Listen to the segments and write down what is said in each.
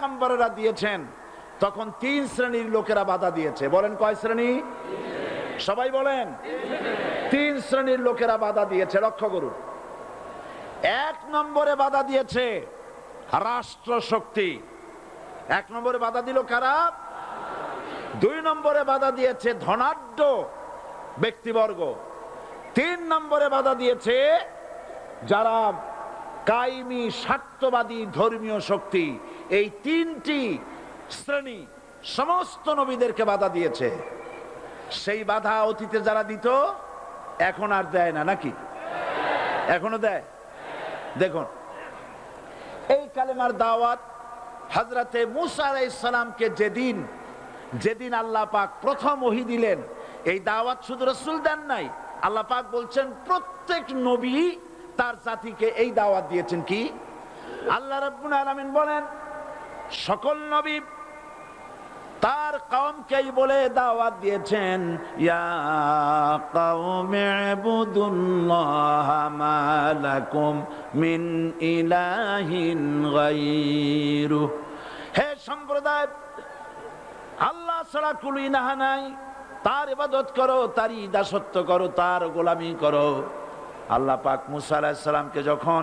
পয়গম্বরেরা দিয়েছেন, তখন তিন শ্রেণির লোকেরা বাধা দিয়েছে। বলেন কয় শ্রেণি? সবাই বলেন। তিন শ্রেণির লোকেরা বাধা দিয়েছে, লক্ষ্য করুন। এক নম্বরে বাধা দিয়েছে রাষ্ট্র শক্তি এক নম্বরে বাধা দিল কারা? দুই নম্বরে বাধা দিয়েছে ধনাঢ্য ব্যক্তিবর্গ। তিন নম্বরে বাধা দিয়েছে যারা কাইমি স্বার্থবাদী ধর্মীয় শক্তি। এই তিনটি শ্রেণি সমস্ত নবীদেরকে বাধা দিয়েছে। সেই বাধা অতীতে যারা দিত, এখন আর দেয় না, নাকি? এখনও দেয়? দেখুন, এই কালেমার দাওয়াত হজরতে মুসা যেদিন যেদিন আল্লাহ পাক প্রথম ওহি দিলেন, এই দাওয়াত শুধু রসুল দেন নাই, আল্লাহ পাক বলছেন প্রত্যেক নবী তার জাতিকে এই দাওয়াত দিয়েছেন কি? আল্লাহ রাব্বুল আলামিন বলেন সকল নবী তার কওমকেই বলে দাওয়াত দিয়েছেন, ইয়া মিন ইলাহিন হে সম্প্রদায়, আল্লাহ ছাড়া কুলি নাহা নাই। তার ইবাদত করো, তারই দাসত্ব করো, তার গোলামি করো। আল্লাহ পাক মুসা সালামকে যখন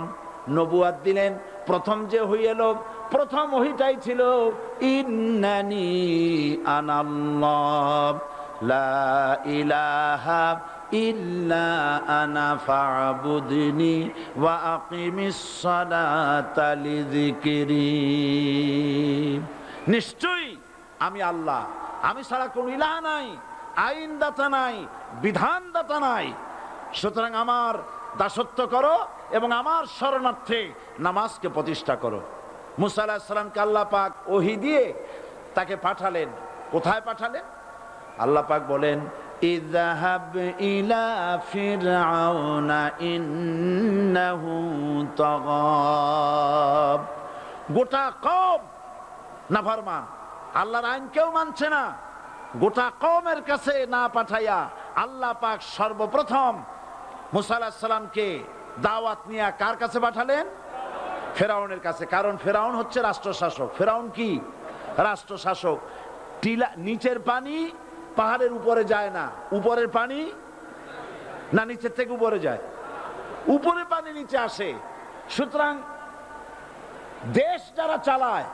নবুয়াত দিলেন প্রথম যে হইয়ে লোক প্রথম ওহিটাই ছিল, ইন্নানি আনাল্লাহ, লা ইলাহা আমি আল্লাহ। আমি ছাড়া কোন ইলাহ নাই, আইনদাতা নাই, বিধানদাতা নাই। সুতরাং আমার দাসত্ব করো এবং আমার শরণার্থে নামাজকে প্রতিষ্ঠা করো। মুসা আলাহিসাল্লামকে আল্লাহ পাক ওহি দিয়ে তাকে পাঠালেন। কোথায় পাঠালেন? আল্লাহ পাক বলেন, ইযহাব ইলা ফিরআউনা ইন্নাহু তাগাব। গোটা কম নাফরমান, আল্লাহর আইন কেউ মানছে না। গোটা কমের কাছে না পাঠাইয়া আল্লাহ পাক সর্বপ্রথম মুসা আলাহিসাল্লামকে দাওয়াত নিয়ে কার কাছে পাঠালেন? ফেরাউনের কাছে। কারণ ফেরাউন হচ্ছে রাষ্ট্র শাসক ফেরাউন কি? রাষ্ট্র শাসক টিলা নিচের পানি পাহাড়ের উপরে যায় না। উপরের পানি না নিচের থেকে উপরে যায়? উপরে পানি নিচে আসে। সুতরাং দেশ যারা চালায়,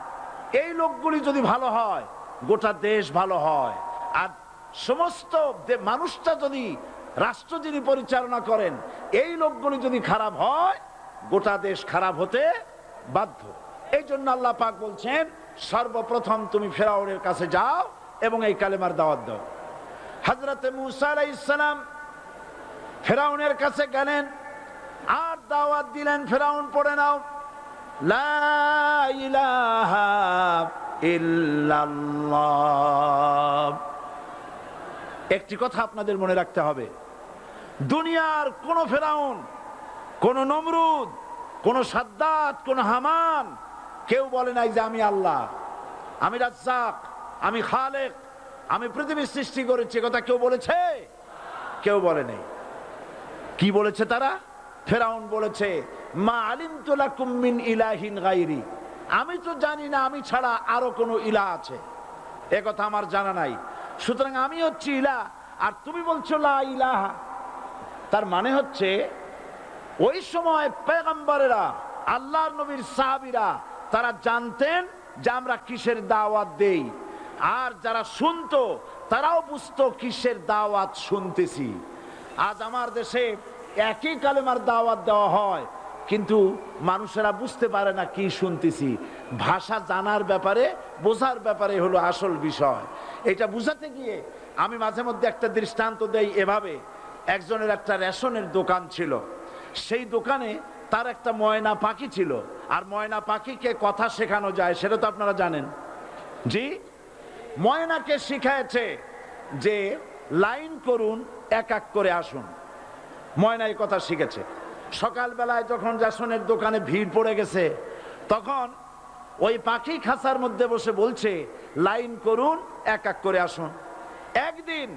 এই লোকগুলি যদি ভালো হয়, গোটা দেশ ভালো হয়। আর সমস্ত মানুষটা যদি রাষ্ট্র যিনি পরিচালনা করেন, এই লোকগুলি যদি খারাপ হয়, গোটা দেশ খারাপ হতে বাধ্য। এই জন্য আল্লাহ পাক বলছেন, সর্বপ্রথম তুমি ফেরাউনের কাছে যাও এবং এই কালেমার দাওয়াত দাও। হজরতে মুসা আলাইসালাম ফেরাউনের কাছে গেলেন, আর দাওয়াত দিলেন, ফেরাউন পড়ে নাও একটি কথা আপনাদের মনে রাখতে হবে দুনিয়ার কোন ফেরাউন, কোন নমরুদ, কোন সাদ্দাত, কোন হামান, কেউ বলে নাই যে আমি আল্লাহ। আমি রাজ্জাক, আমি খালেক, আমি পৃথিবীর সৃষ্টি করেছি কথা কেউ বলেছে? কেউ বলে নেই। কি বলেছে তারা? ফেরাউন বলেছে, মা আলিম তোলা কুম্মিন ইলাহিন গাইরি আমি তো জানি না, আমি ছাড়া আরও কোনো ইলা আছে। এ কথা আমার জানা নাই। সুতরাং আমি হচ্ছি ইলা, আর তুমি বলছো লা ইলাহা। তার মানে হচ্ছে, ওই সময় পেগম্বরেরা, আল্লাহর নবীর সাহাবিরা, তারা জানতেন যে আমরা কিসের দাওয়াত দেই। আর যারা শুনতো, তারাও বুঝতো কিসের দাওয়াত শুনতেছি। আজ আমার দেশে একই কালেমার দাওয়াত দেওয়া হয়, কিন্তু মানুষেরা বুঝতে পারে না কি শুনতেছি। ভাষা জানার ব্যাপারে, বোঝার ব্যাপারে হলো আসল বিষয়। এটা বুঝাতে গিয়ে আমি মাঝে মধ্যে একটা দৃষ্টান্ত দেই এভাবে। একজনের একটা রেশনের দোকান ছিল। সেই দোকানে তার একটা ময়না পাখি ছিল। আর ময়না পাখিকে কথা শেখানো যায়, সেটা তো আপনারা জানেন। জি, ময়নাকে শিখায়েছে যে লাইন করুন, এক এক করে আসুন। ময়না এই কথা শিখেছে। সকালবেলায় যখন রেশনের দোকানে ভিড় পড়ে গেছে, তখন ওই পাখি খাঁচার মধ্যে বসে বলছে, লাইন করুন, এক এক করে আসুন। একদিন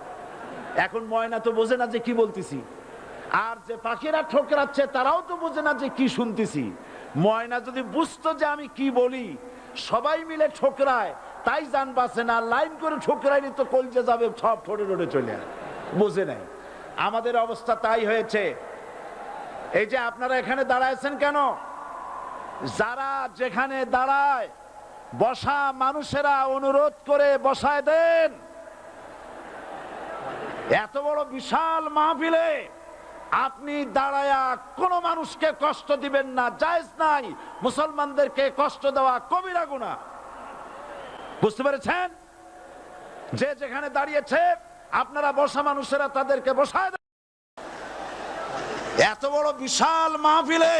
এখন ময়না তো বোঝে না যে কি বলতেছি। আর যে পাখিরা ঠোকরাচ্ছে তারাও তো বোঝে না যে কি শুনতেছি। ময়না যদি বুঝতো যে আমি কি বলি, সবাই মিলে ঠোকরায়, তাই জান বাসে না, লাইন করে ঠোকরাইনি তো কলজে যাবে সব ঠোঁটে ঠোঁটে চলে। বোঝে নাই। আমাদের অবস্থা তাই হয়েছে। এই যে আপনারা এখানে দাঁড়াইছেন কেন? যারা যেখানে দাঁড়ায়, বসা মানুষেরা অনুরোধ করে বসায় দেন। এত বড় বিশাল মাহফিলে আপনি দাঁড়ায়া কোন মানুষকে কষ্ট দিবেন না, জায়েজ নাই। মুসলমানদেরকে কষ্ট দেওয়া কবিরা গুণা বুঝতে পেরেছেন? যে যেখানে দাঁড়িয়েছে, আপনারা বসা মানুষেরা তাদেরকে বসায় এত বড় বিশাল মাহফিলে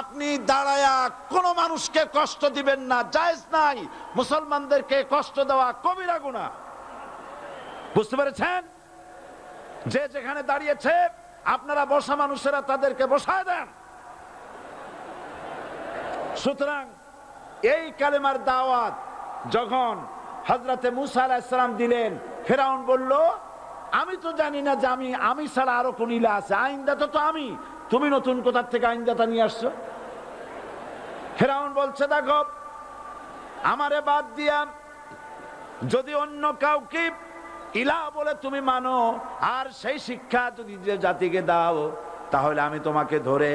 আপনি দাঁড়ায়া কোন মানুষকে কষ্ট দিবেন না, জায়েজ নাই। মুসলমানদেরকে কষ্ট দেওয়া কবিরা গুণা বুঝতে পেরেছেন? যে যেখানে দাঁড়িয়েছে, আপনারা বসা মানুষেরা তাদেরকে বসায় দেন। সুতরাং এই কালেমার দাওয়াত যখন হজরতে মুসা দিলেন, ফেরাউন বলল, আমি তো জানি না যে আমি আমি ছাড়া আরও কোন ইলা আছে। আইনদাতা তো আমি। তুমি নতুন কোথার থেকে আইনদাতা নিয়ে আসছো? ফেরাউন বলছে, দেখো, আমারে বাদ দিয়া যদি অন্য কাউকে ইলা বলে তুমি মানো, আর সেই শিক্ষা যদি যে জাতিকে দাও, তাহলে আমি তোমাকে ধরে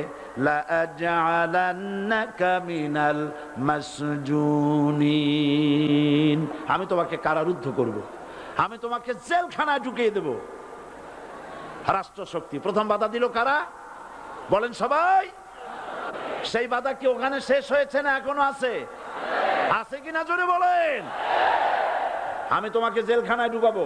আমি তোমাকে কারারুদ্ধ করব। আমি তোমাকে জেলখানায় ঢুকিয়ে দেব। রাষ্ট্রশক্তি, প্রথম বাধা দিল কারা? বলেন সবাই। সেই বাধা কি ওখানে শেষ হয়েছে না এখনও আছে? আছে কিনা জোরে বলেন। আমি তোমাকে জেলখানায় ঢুকাবো।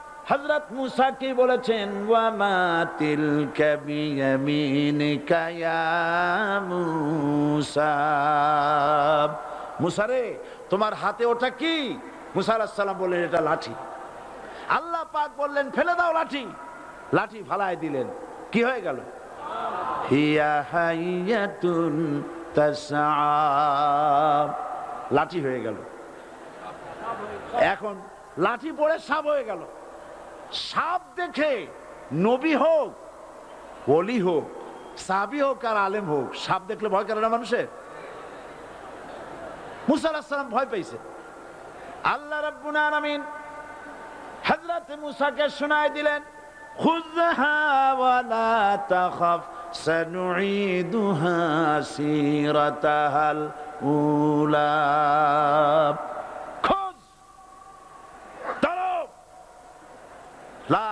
হযরত মুসা কি বলেছেন? ওয়া মা তিলকা বিয়ামিনিকা ইয়া মুসা। মুসা রে, তোমার হাতে ওটা কি? মুসা আলাইহিস সালাম বললেন, এটা লাঠি। আল্লাহ পাক বললেন, ফেলে দাও লাঠি। লাঠি ফালায় দিলেন। কি হয়ে গেল? লাঠি হয়ে গেল। এখন লাঠি পড়ে সাপ হয়ে গেল। সাপ দেখে নবী হোক অলি হোক সাবি হোক আর আলেম হোক, সাপ দেখলে ভয় করে না মানুষের? মুসা আলাহিস সালাম ভয় পাইছে আল্লাহ রাব্বুল আলামিন হযরত মুসাকে শোনায় দিলেন, খুযহা উলা খোঁজ ধরো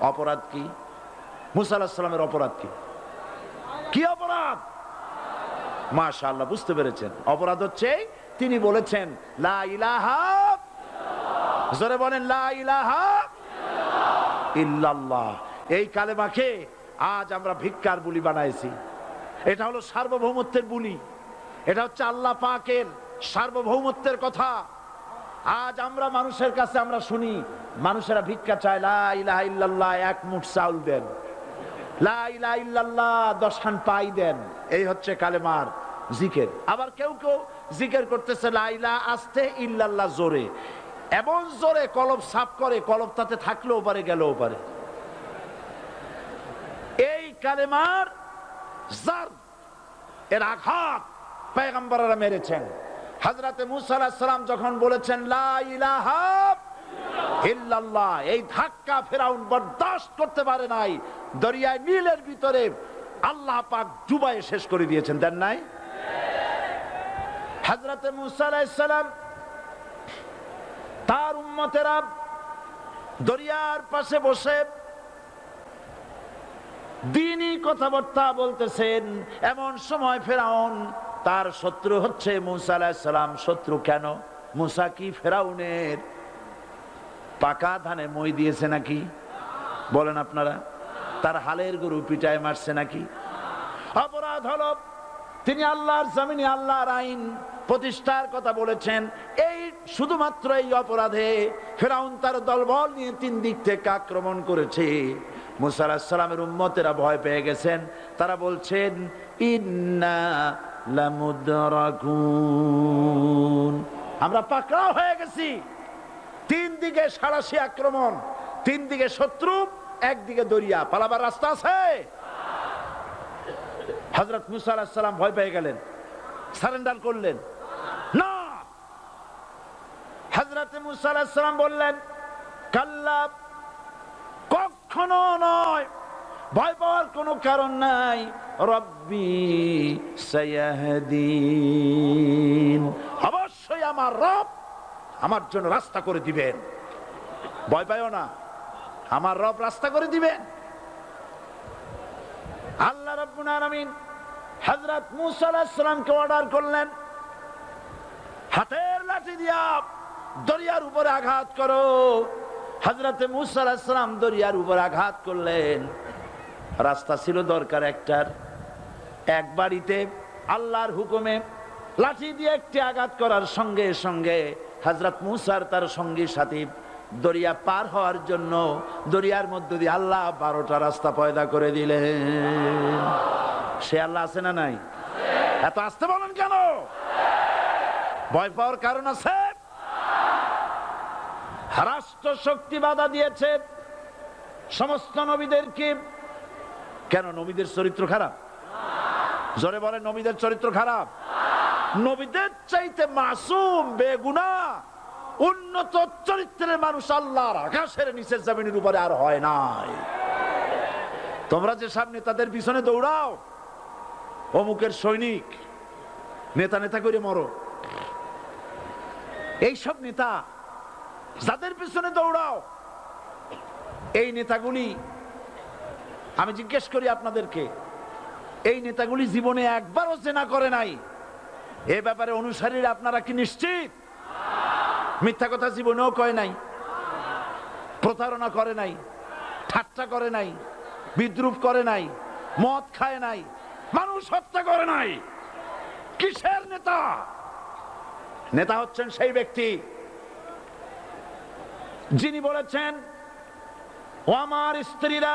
অপরাধ কি? মুসা অপরাধ কি? কি অপরাধ? মাশা আল্লাহ বুঝতে পেরেছেন। অপরাধ হচ্ছে তিনি বলেছেন, লা ইলাহা জোরে বলেন এই কালেমাকে আজ আমরা ভিক্ষার বুলি বানাইছি। এটা হলো সার্বভৌমত্বের বুলি। এটা হচ্ছে আল্লাহ পাকের সার্বভৌমত্বের কথা। আজ আমরা মানুষের কাছে আমরা শুনি, মানুষেরা ভিক্ষা চায়, লা ইলাহা ইল্লাল্লাহ, এক মুঠ চাউল দেন। লা ইলাহা ইল্লাল্লাহ দশখান পাই দেন। এই হচ্ছে কালেমার জিকের। আবার কেউ কেউ জিকের করতেছে, লা ইলাহা আস্তে ইল্লাল্লাহ জোরে। এমন জোরে কলব সাফ করে, কলব তাতে থাকলেও পারে, গেলেও পারে। এই কালেমার এর আঘাত পেগম্বররা মেরেছেন। হজরতে মুসা যখন বলেছেন এই ধাক্কা ফেরাউন বরদাস্ত করতে পারে নাই। দরিয়ায় নীলের ভিতরে আল্লাহ পাক ডুবাই শেষ করে দিয়েছেন, দেন নাই? তার উম্মতেরা দরিয়ার পাশে বসে দিনই কথাবার্তা বলতেছেন। এমন সময় ফেরাউন তার শত্রু হচ্ছে মুসা শত্রু কেন? মুসা কি ফেরাউনের পাকা ধানে মই দিয়েছে নাকি? বলেন আপনারা। তার হালের গরু পিটায় মারছে নাকি? অপরাধ হল, তিনি আল্লাহর জমিনে আল্লাহর আইন প্রতিষ্ঠার কথা বলেছেন। এই শুধুমাত্র এই অপরাধে ফেরাউন তার দলবল নিয়ে তিন দিক থেকে আক্রমণ করেছে। মুসা আলাহিসাল্লামের উম্মতেরা ভয় পেয়ে গেছেন। তারা বলছেন, ইন্না আমরা পাকড়াও হয়ে গেছি। তিন দিকে সাড়াশি আক্রমণ, তিন দিকে শত্রু একদিকে দরিয়া। পালাবার রাস্তা আছে? হজরত মুসা আলাহিসাল্লাম ভয় পেয়ে গেলেন। সারেন্ডার করলেন। না! হজরত মুসা বললেন, কাল্লা, কখনো নয়। ভয় পাওয়ার কোনো কারণ নাই। রব্বি সায়াহদিন। অবশ্যই আমার রব আমার জন্য রাস্তা করে দিবেন। ভয় পাইও না, আমার রব রাস্তা করে দিবেন। আল্লাহ রব্বুল আলামিন হযরত মূসা আলাইহিস সালামকে অর্ডার করলেন, হাতের লাঠি দিয়া দরিয়ার উপরে আঘাত করো। হযরতে মূসা আলাইহিস সালাম দরিয়ার উপরে আঘাত করলেন। রাস্তা ছিল দরকার একটার। এক বাড়িতে আল্লাহর হুকুমে লাঠি দিয়ে একটি আঘাত করার সঙ্গে সঙ্গে হজরত মুসার তার সঙ্গী সাথী দরিয়া পার হওয়ার জন্য দরিয়ার মধ্য দিয়ে আল্লাহ বারোটা রাস্তা পয়দা করে দিলেন। সে আল্লাহ আছে না নাই? এত আসতে বলেন কেন? ভয় পাওয়ার কারণ আছে? রাষ্ট্র শক্তি বাধা দিয়েছে। সমস্ত নবীদেরকে কেন নবীদের চরিত্র খারাপ? জোরে বলে নবীদের চরিত্র খারাপ? নবীদের চাইতে মাসুম, বেগুনা, উন্নত চরিত্রের মানুষ আল্লাহর আকাশের নিচের জমিনের উপরে আর হয় নাই। তোমরা যে সব নেতাদের পিছনে দৌড়াও, অমুকের সৈনিক, নেতা নেতা করে মরো। এইসব নেতা যাদের পিছনে দৌড়াও, এই নেতাগুলি আমি জিজ্ঞেস করি আপনাদেরকে, এই নেতাগুলি জীবনে একবারও চেনা করে নাই। এ ব্যাপারে অনুসারীরা আপনারা কি নিশ্চিত? মিথ্যা কথা জীবনেও কয় নাই, প্রতারণা করে নাই, ঠাট্টা করে নাই, বিদ্রুপ করে নাই, মদ খায় নাই, মানুষ হত্যা করে নাই। কিসের নেতা? নেতা হচ্ছেন সেই ব্যক্তি যিনি বলেছেন আমার স্ত্রীরা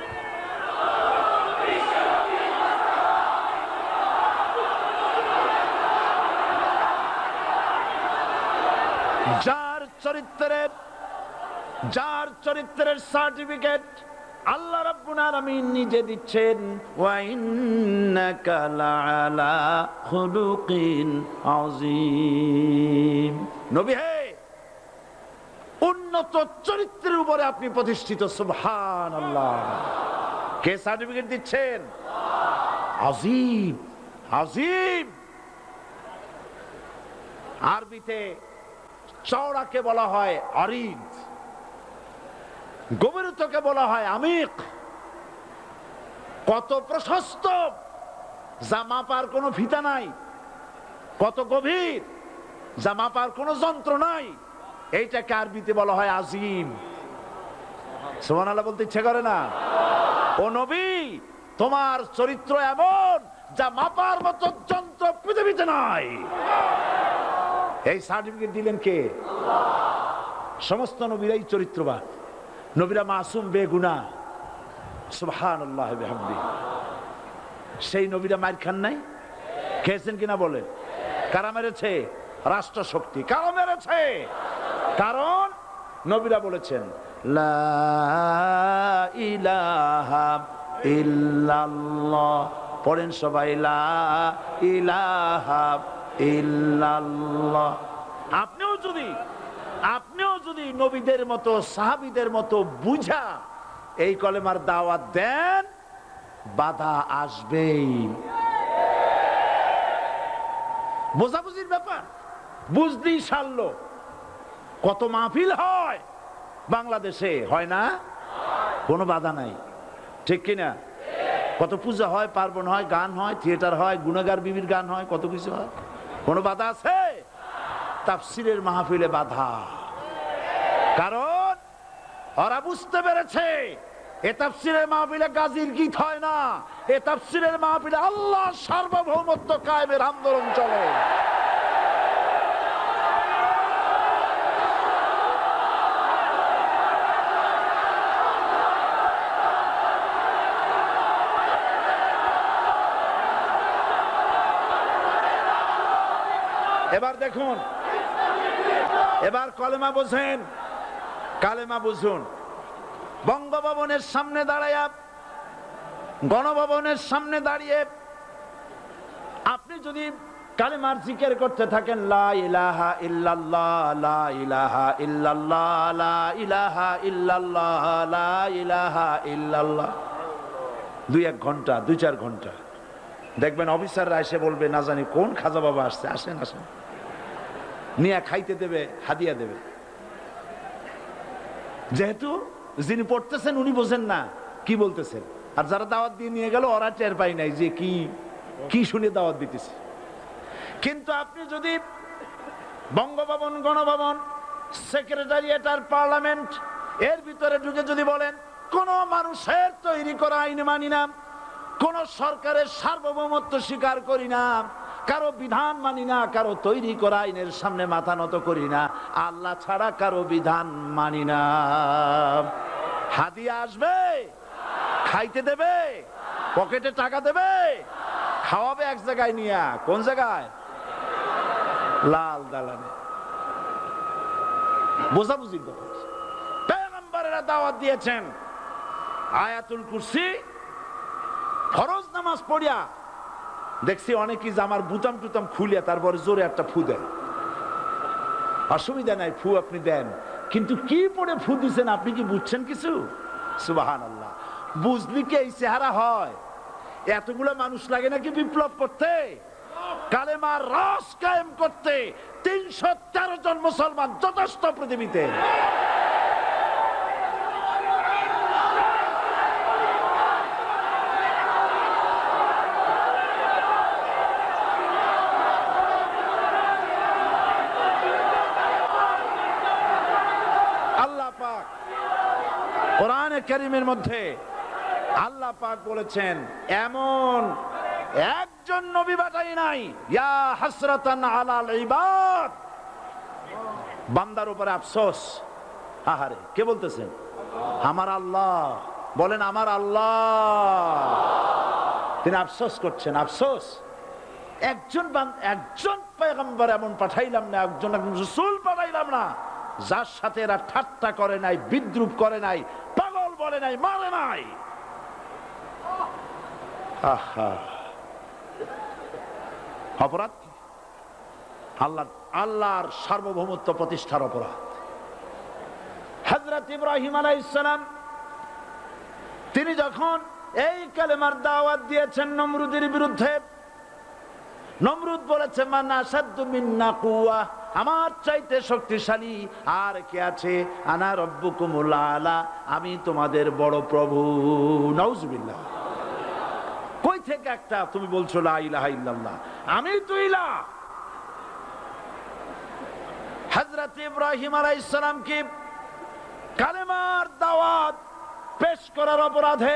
যার চরিত্রের যার চরিত্রের সার্টিফিকেট আল্লাহ রাব্বুল আলামিন নিজে দিচ্ছেন, ওয়া ইন্নাকা লাআলা খুলুকিন আযীম। নবী হে, উন্নত চরিত্রের উপরে আপনি প্রতিষ্ঠিত, সুবহানাল্লাহ। কে সার্টিফিকেট দিচ্ছেন? আজিম আজিম আরবিতে চওড়াকে বলা হয় অরিদ গভীরতাকে বলা হয় আমিক। কত প্রশস্ত, যা মাপার কোনো ফিতা নাই। কত গভীর, যা মাপার কোনো যন্ত্র নাই। এইটাকে আরবিতে বলা হয় আজিম। সোমান আল্লাহ বলতে ইচ্ছে করে না? ও নবী, তোমার চরিত্র এমন, যা মাপার মতো যন্ত্র পৃথিবীতে নাই। এই সার্টিফিকেট দিলেন কে? সমস্ত নবীরাই চরিত্রবান। নবীরা মাসুম বেগুনা। আল্লাহ সেই নবীরা মায়ের খান নাই? খেয়েছেন কিনা বলেন? কারা মেরেছে? রাষ্ট্র শক্তি কারা মেরেছে? কারণ নবীরা বলেছেন পড়েন সবাই লা ইলাহা ইল্লাল্লাহ। আপনিও যদি আপনিও যদি নবীদের মতো, সাহাবিদের মতো বুঝা এই কলেমার দাওয়াত দেন, বাধা আসবেই। বোঝাবুঝির ব্যাপার, বুঝতেই সারলো। কত মাহফিল হয় বাংলাদেশে, হয় না? কোনো বাধা নাই। ঠিক কিনা? কত পূজা হয়, পার্বণ হয়, গান হয়, থিয়েটার হয়, গুণাগার, বিবির গান হয়, কত কিছু হয়। কোনো বাধা আছে? তাফসিরের মাহফিলে বাধা। কারণ ওরা বুঝতে পেরেছে, এ তাফসিরের মাহফিলে গাজীর গীত হয় না, এ তাফসিরের মাহফিলে আল্লাহ সার্বভৌমত্ব কায়েমের আন্দোলন চলে। এবার দেখুন। এবার কলেমা বোঝেন। কালেমা বুঝুন। বঙ্গভবনের সামনে দাঁড়াইয়া গণভবনের সামনে দাঁড়িয়ে আপনি যদি কালেমার জিকের করতে থাকেন দুই এক ঘণ্টা, দুই চার ঘণ্টা। দেখবেন অফিসাররা এসে বলবে, না জানি কোন খাজা বাবা আসছে, আসেন আসেন। নিয়ে খাইতে দেবে, হাদিয়া দেবে। যেহেতু যিনি পড়তেছেন উনি বোঝেন না কি বলতেছেন। আর যারা দাওয়াত দিয়ে নিয়ে গেল, ওরা টের পাই নাই যে কি কি শুনে দাওয়াত দিতেছে। কিন্তু আপনি যদি বঙ্গভবন, গণভবন সেক্রেটারিয়েট আর পার্লামেন্ট এর ভিতরে ঢুকে যদি বলেন, কোন মানুষের তৈরি করা আইন মানি না, কোন সরকারের সার্বভৌমত্ব স্বীকার করি না কারও বিধান মানি না, কারও তৈরি করা আইনের সামনে মাথা নত করি না। আল্লাহ ছাড়া কারও বিধান মানি না। হাদিয়া আসবে, খাইতে দেবে, পকেটে টাকা দেবে, খাওয়াবে এক জায়গায় নিয়া। কোন জায়গায়? লাল দালানে। ব্যাপার পেগম্বরেরা দাওয়াত দিয়েছেন, আয়াতুল কুরসি, ফরজ নামাজ পড়িয়া দেখছি অনেকেই জামার বুতাম টুতাম খুলিয়া তারপরে জোরে একটা ফু দেয়। অসুবিধা নাই, ফু আপনি দেন। কিন্তু কি পড়ে ফু দিচ্ছেন আপনি কি বুঝছেন কিছু? সুবাহান আল্লাহ বুঝলি কি এই চেহারা হয়? এতগুলো মানুষ লাগে নাকি বিপ্লব করতে? কালেমার রস কায়েম করতে তিনশো তেরো জন মুসলমান যথেষ্ট পৃথিবীতে আল্লাহ পাক কোরআনে কারিমের মধ্যে আল্লাহ পাক বলেছেন, এমন একজন নবী বাটাই নাই, ইয়া হাসরাতান আলাল ইবাদ। বান্দার উপরে আফসোস। আহারে, কে বলতেছেন আমার আল্লাহ। বলেন, আমার আল্লাহ। তিনি আফসোস করছেন, আফসোস। একজন একজন পেগম্বর এমন পাঠাইলাম না একজন রসুল পাঠাইলাম না, যার সাথে এরা ঠাট্টা করে নাই, বিদ্রুপ করে নাই বলে নাই, মারে নাই। অপরাধ? কি? আল্লাহ, আল্লাহর সার্বভৌমত্ব প্রতিষ্ঠার অপরাধ। হজরত ইব্রাহিম আলাইসালাম তিনি যখন এই কালেমার দাওয়াত দিয়েছেন নমরুদের বিরুদ্ধে, নমরুদ বলেছে, মানা সাদ্দু মিন্না কুয়া আমার চাইতে শক্তিশালী, আর কে আছে? আনা রব্বুকুমুল আলা, আমি তোমাদের বড় প্রভু। নাউজুবিল্লাহ। কই থেকে একটা তুমি বলছো, লা আমি তো ইলা। হযরত ইব্রাহিম আলাইহিস সালামকে কালেমার দাওয়াত পেশ করার অপরাধে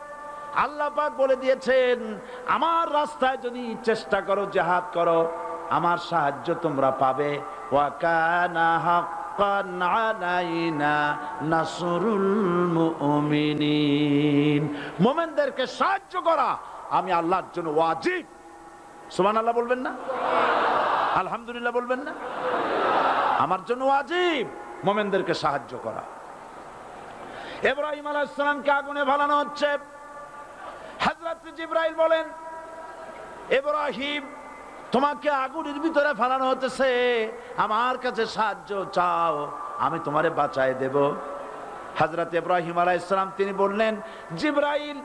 আল্লাহ পাক বলে দিয়েছেন, আমার রাস্তায় যদি চেষ্টা করো, জেহাদ করো, আমার সাহায্য তোমরা পাবে। ওয়াকানা নাসরুল মুমিনিন। সাহায্য করা, আমি আল্লাহর জন্য ওয়াজিব। সুবহানাল্লাহ বলবেন না? আলহামদুলিল্লাহ বলবেন না? আমার জন্য ওয়াজিব। মোমেনদেরকে সাহায্য করা। ইব্রাহিম আলাইসালামকে আগুনে ভালানো হচ্ছে। জিব্রাইল বলেন, ইব্রাহিম, তোমাকে আগুনের ভিতরে হতেছে। আমার কাছে সাহায্য চাও, আমি তোমারে দেব। হাজরত ইব্রাহিম আলাইসালাম তিনি বললেন, জিব্রাইল,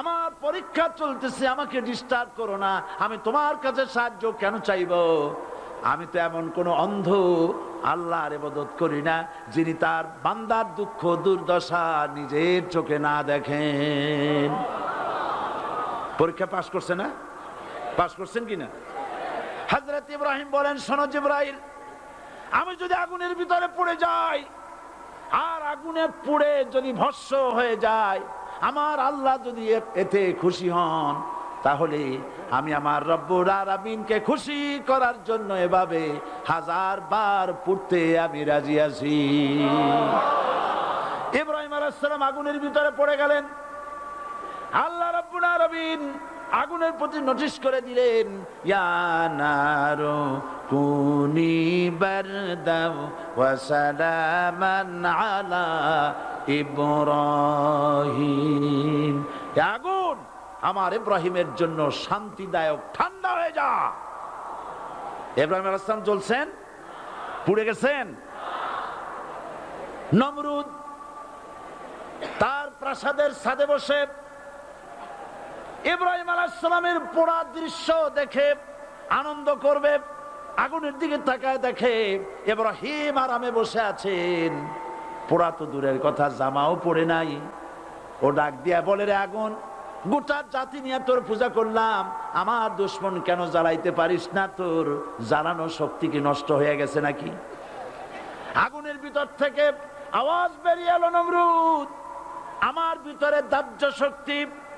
আমার পরীক্ষা চলতেছে, আমাকে ডিস্টার্ব করো না। আমি তোমার কাছে সাহায্য কেন চাইব? আমি তো এমন কোন অন্ধ আল্লাহর এবাদত করি না, যিনি তার বান্দার দুঃখ দুর্দশা নিজের চোখে না দেখেন। পরীক্ষা পাশ করছে না? পাশ করছেন কিনা? হজরত ইব্রাহিম বলেন সনজ জিব্রাইল, আমি যদি আগুনের ভিতরে পড়ে যাই, আর আগুনে পুড়ে যদি ভস্য হয়ে যায়, আমার আল্লাহ যদি এতে খুশি হন, তাহলে আমি আমার রব্বুর আরামিনকে খুশি করার জন্য এভাবে হাজার বার পুড়তে আমি রাজি আছি। ইব্রাহিম আলাইসালাম আগুনের ভিতরে পড়ে গেলেন। আল্লাহ রব্বুল আলামিন আগুনের প্রতি নোটিশ করে দিলেন, ইয়া নারু কুনি বারদাও ওয়া সালামান আলা ইব্রাহিম। আগুন আমার ইব্রাহিমের জন্য শান্তিদায়ক, ঠান্ডা হয়ে যা। ইব্রাহিম আলাইহিস জ্বলছেন? পুড়ে গেছেন? নমরুদ তার প্রাসাদের ছাদে বসে ইব্রাহিম আলাইসালামের পোড়া দৃশ্য দেখে আনন্দ করবে, আগুনের দিকে তাকায় দেখে ইব্রাহিম আরামে বসে আছেন। পোড়া তো দূরের কথা, জামাও পড়ে নাই। ও ডাক দিয়া বলে, রে আগুন, গোটা জাতি নিয়ে তোর পূজা করলাম। আমার দুশ্মন কেন জ্বালাইতে পারিস না তোর? জ্বালানো শক্তি কি নষ্ট হয়ে গেছে নাকি? আগুনের ভিতর থেকে আওয়াজ বেরিয়ে এলো, নমরুদ, আমার ভিতরে দাহ্য শক্তি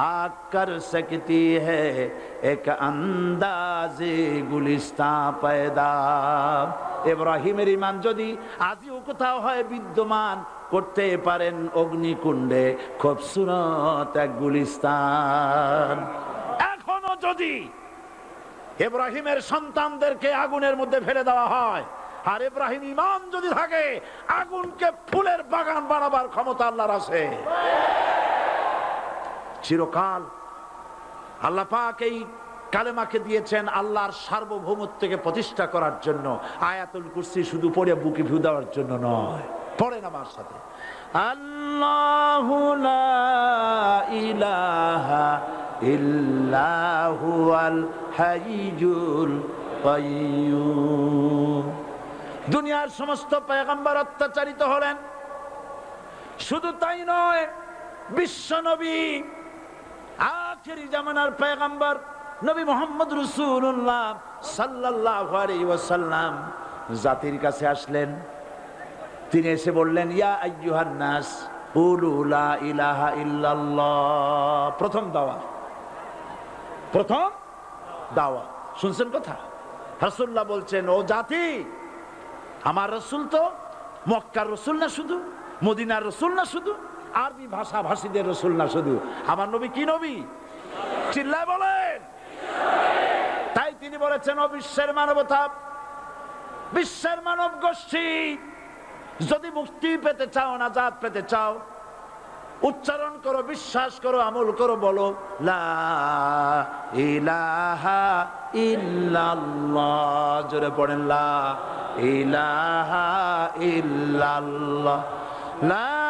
आग कर सकती है एक अंदाज गुलिस्ता पैदा ইব্রাহিমের ইমান যদি আজও কোথাও হয় বিদ্যমান করতে পারেন অগ্নিকুণ্ডে খুব সুরত এক গুলিস্তান এখনো যদি ইব্রাহিমের সন্তানদেরকে আগুনের মধ্যে ফেলে দেওয়া হয় আর ইব্রাহিম ইমান যদি থাকে আগুনকে ফুলের বাগান বানাবার ক্ষমতা আল্লাহর আছে চিরকাল আল্লাহ পাক এই কালেমাকে দিয়েছেন আল্লাহর সার্বভৌমত্বকে প্রতিষ্ঠা করার জন্য। আয়াতুল কুরসি শুধু পড়ে বুকে ভিউ দেওয়ার জন্য নয়। পড়েন আমার সাথে। দুনিয়ার সমস্ত পয়গম্বর অত্যাচারিত হলেন। শুধু তাই নয় বিশ্ব নবী আখেরি জামানার পয়গম্বর নবী মোহাম্মদ রসুল্লাহ সাল্লাহ ওয়াসাল্লাম জাতির কাছে আসলেন। তিনি এসে বললেন, ইয়া আইয়ুহান নাস প্রথম দাওয়া। প্রথম দাওয়া। শুনছেন কথা? রসুল্লাহ বলছেন, ও জাতি, আমার রসুল তো মক্কার রসুল না শুধু, মদিনার রসুল না শুধু আরবি ভাষা ভাষীদের রসুল না শুধু। আমার নবী কি নবী? চিল্লায় বলেন। তাই তিনি বলেছেন, ও বিশ্বের মানবতা, বিশ্বের মানব গোষ্ঠী, যদি মুক্তি পেতে চাও না জাত পেতে চাও, উচ্চারণ করো, বিশ্বাস করো, আমল করো, বলো জোরে পড়েন, লা ইলাহা ইল্লাল্লাহ। লা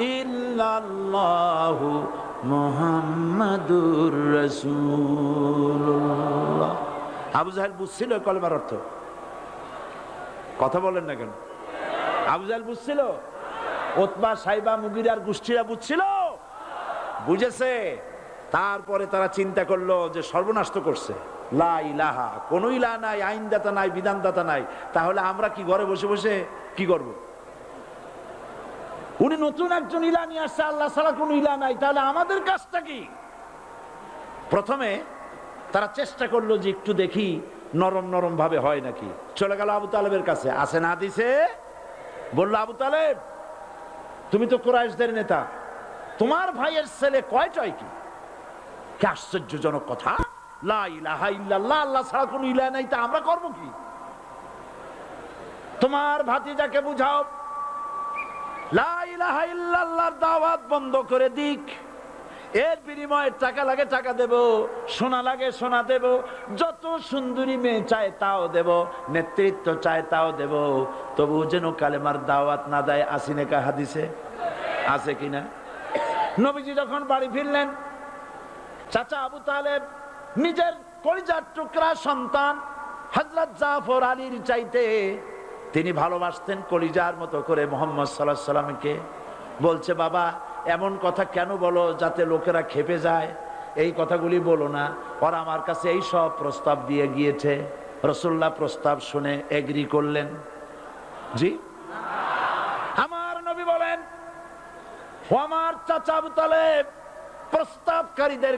ইল্লাল্লাহু মুহাম্মাদুর রাসূলুল্লাহ। আবু জাহেল বুঝছিল কলেমার অর্থ? কথা বলেন না কেন? আবু জাহেল বুঝছিল? ওতবা, সাইবা, মুগিরার গোষ্ঠীরা বুঝছিল? বুঝেছে? তারপরে তারা চিন্তা করল যে সর্বনাশ তো করছে। লা ইলাহা, কোন ইলা নাই, আইনদাতা নাই, বিধানদাতা নাই। তাহলে আমরা কি ঘরে বসে বসে কি করব? উনি নতুন একজন ইলা নিয়ে আসছে, আল্লাহ ছাড়া কোন ইলা নাই। তাহলে আমাদের কাজটা কি? প্রথমে তারা চেষ্টা করল যে একটু দেখি নরম নরম ভাবে হয় নাকি। চলে গেল আবু তালেবের কাছে। আসে না দিছে বলল, আবু তালেব, তুমি তো কোরআশদের নেতা। তোমার ভাইয়ের ছেলে কয়টাই কি? আশ্চর্যজনক কথা। আল্লাহ ছাড়া কোনো ইলাহ নাই, তা আমরা করব কি? তোমার ভাতিজাকে বুঝাও। লা ইলাহা ইল্লাল্লাহর দাওয়াত বন্ধ করে দিক। এর বিনিময়ে টাকা লাগে টাকা দেব, সোনা লাগে সোনা দেব, যত সুন্দরী মেয়ে চায় তাও দেব, নেতৃত্ব চায় তাও দেব। তবু যেন কালেমার দাওয়াত না দেয় আসিনে কা হাদিসে? আছে কিনা নবীজি যখন বাড়ি ফিরলেন, চাচা আবু তালেব নিজের কলিজার টুকরা সন্তান হজরত জাফর আলীর চাইতে তিনি ভালোবাসতেন কলিজার মতো করে মোহাম্মদ সাল্লাহ সাল্লামকে। বলছে, বাবা, এমন কথা কেন বলো যাতে লোকেরা খেপে যায়? এই কথাগুলি বলো না। ওরা আমার কাছে এই সব প্রস্তাব দিয়ে গিয়েছে। রসুল্লাহ প্রস্তাব শুনে এগ্রি করলেন। জি। আমার নবী বলেন আমার চাচা তালেব, প্রস্তাবকারীদের